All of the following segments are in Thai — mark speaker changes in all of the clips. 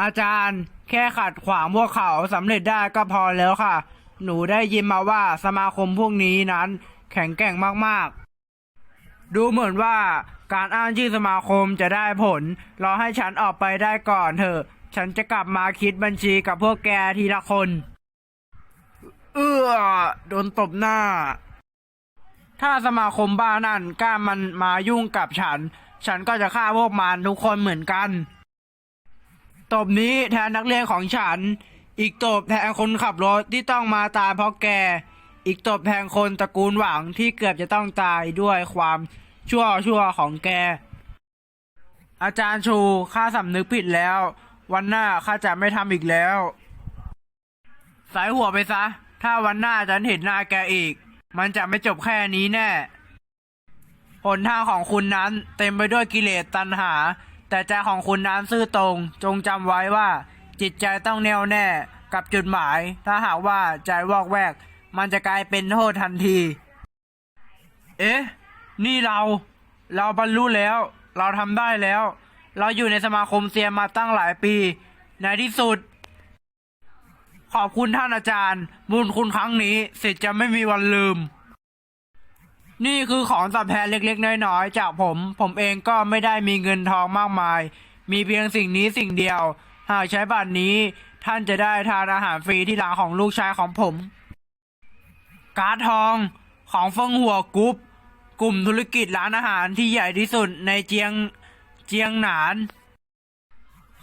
Speaker 1: อาจารย์แค่ขัดขวางพวกเขาสำเร็จได้ก็พอแล้วค่ะ หนูได้ยินมาว่าสมาคมพวกนี้นั้นแข็งแกร่งมากๆ ดูเหมือนว่าการอ้างชื่อสมาคมจะได้ผล รอให้ฉันออกไปได้ก่อนเถอะ ฉันจะกลับมาคิดบัญชีกับพวกแกทีละคน เอื้อโดนตบหน้า ถ้าสมาคมบ้านั่นกล้ามันมายุ่งกับฉัน ฉันก็จะฆ่าพวกมันทุกคนเหมือนกัน ตบนี้แทนนักเรียนของฉัน อีกตบแทนคนขับรถที่ต้องมาตายเพราะแก อีกตบแทนคนตระกูลหวังที่เกือบจะต้องตายด้วยความชั่วชั่วของแก อาจารย์ชูข้าสำนึกผิดแล้ว วันหน้าข้าจะไม่ทำอีกแล้ว สายหัวไปซะ ถ้าวันหน้าฉันเห็นหน้าแกอีก มันจะไม่จบแค่นี้แน่หนทางของคุณนั้นเต็มไปด้วยกิเลสตัณหา แต่ใจของคุณนั้นซื่อตรง จงจำไว้ว่า จิตใจต้องแน่วแน่กับจุดหมาย ถ้าหากว่าใจวอกแวก มันจะกลายเป็นโทษทันที เอ๊ะ นี่เรา เราบรรลุแล้ว เราทำได้แล้ว เราอยู่ในสมาคมเซียนมาตั้งหลายปี ในที่สุด ขอบคุณท่านอาจารย์ บุญคุณครั้งนี้สิทธิ์จะไม่มีวันลืม นี่คือของตอบแทนเล็กๆ น้อยๆ จากผม ผมเองก็ไม่ได้มีเงินทองมากมาย มีเพียงสิ่งนี้สิ่งเดียว หากใช้บัตรนี้ท่านจะได้ทานอาหารฟรีที่ร้านของลูกชายของผม การ์ดทองของเฟิงหัวกรุ๊ปกลุ่มธุรกิจร้านอาหารที่ใหญ่ที่สุดในเจียงเจียงหนาน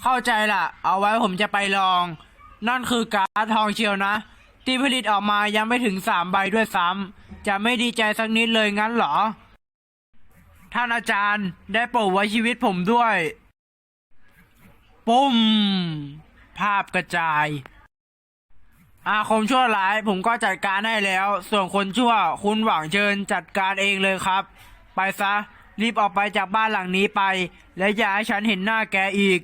Speaker 1: เข้าใจละเอาไว้ผมจะไปลอง นั่นคือการ์ดทองเชียวนะ ที่ผลิตออกมายังไม่ถึงสามใบด้วยซ้ำ จะไม่ดีใจสักนิดเลยงั้นเหรอ ท่านอาจารย์ได้โปรดไว้ชีวิตผมด้วย ปุ้มภาพกระจาย อาคมชั่วร้ายผมก็จัดการให้แล้ว ส่วนคนชั่วคุณหวังเชิญจัดการเองเลยครับ ไปซะ รีบออกไปจากบ้านหลังนี้ไป และอย่าให้ฉันเห็นหน้าแกอีก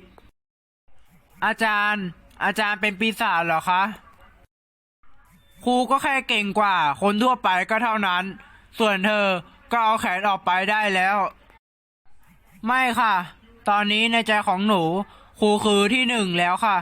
Speaker 1: อาจารย์ อาจารย์เป็นปีศาจเหรอคะ ครูก็แค่เก่งกว่า คนทั่วไปก็เท่านั้น ส่วนเธอก็เอาแขนออกไปได้แล้ว ไม่ค่ะ ตอนนี้ในใจของหนู ครูคือที่หนึ่งแล้วค่ะ